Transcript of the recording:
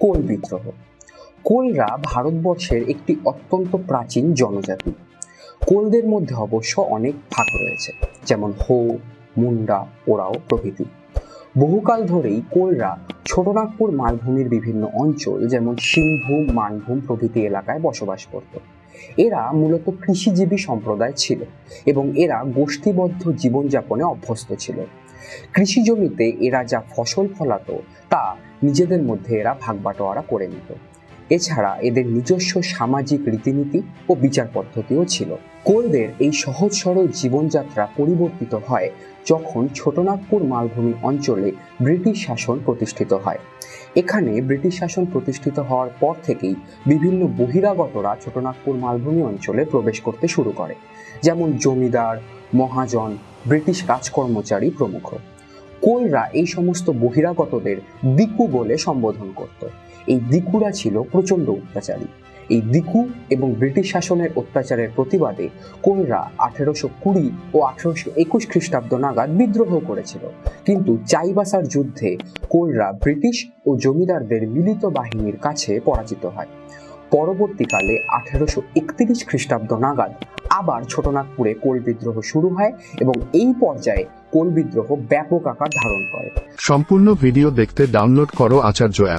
কোল বিদ্রোহ। কোলরা ভারতবর্ষের একটি অত্যন্ত প্রাচীন জনজাতি। কোলদের মধ্যে অবশ্য অনেক ভাগ রয়েছে, যেমন হো, মুন্ডা ওরাও প্রভৃতি। বহুকাল ধরেই কোলরা ছোটনাগপুর মালভূমির বিভিন্ন অঞ্চল, যেমন সিংভূম, মানভূম প্রভৃতি এলাকায় বসবাস করত। এরা মূলত কৃষিজীবী সম্প্রদায় ছিল এবং এরা গোষ্ঠীবদ্ধ জীবনযাপনে অভ্যস্ত ছিল। কৃষি জমিতে এরা যা ফসল ফলাতো, তা নিজেদের মধ্যে এরা ভাগ বাটোয়ারা করে নিত। এছাড়া এদের নিজস্ব সামাজিক রীতিনীতি ও বিচার পদ্ধতিও ছিল। কোলদের এই সহজ সরল জীবনযাত্রা পরিবর্তিত হয় যখন ছোটনাগপুর মালভূমি অঞ্চলে ব্রিটিশ শাসন প্রতিষ্ঠিত হয়। এখানে ব্রিটিশ শাসন প্রতিষ্ঠিত হওয়ার পর থেকেই বিভিন্ন বহিরাগতরা ছোটনাগপুর মালভূমি অঞ্চলে প্রবেশ করতে শুরু করে। যেমন জমিদার, মহাজন, ব্রিটিশ রাজকর্মচারী প্রমুখ। কোলরা এই সমস্ত বহিরাগতদের দিকু বলে সম্বোধন করত। এই দিকুরা ছিল প্রচণ্ড অত্যাচারী। এই দিকু এবং ব্রিটিশ শাসনের অত্যাচারের প্রতিবাদে কোলরা আঠেরোশো কুড়ি ও আঠেরোশো একুশ খ্রিস্টাব্দ নাগাদ বিদ্রোহ করেছিল। কিন্তু চাইবাসার যুদ্ধে কোলরা ব্রিটিশ ও জমিদারদের মিলিত বাহিনীর কাছে পরাজিত হয়। পরবর্তীকালে আঠেরোশো একত্রিশ খ্রিস্টাব্দ নাগাদ আবার ছোটনাগপুরে কোল বিদ্রোহ শুরু হয় এবং এই পর্যায়ে কোল বিদ্রোহ ব্যাপক আকার ধারণ করে। সম্পূর্ণ ভিডিও দেখতে ডাউনলোড করো আচার্য অ্যাপ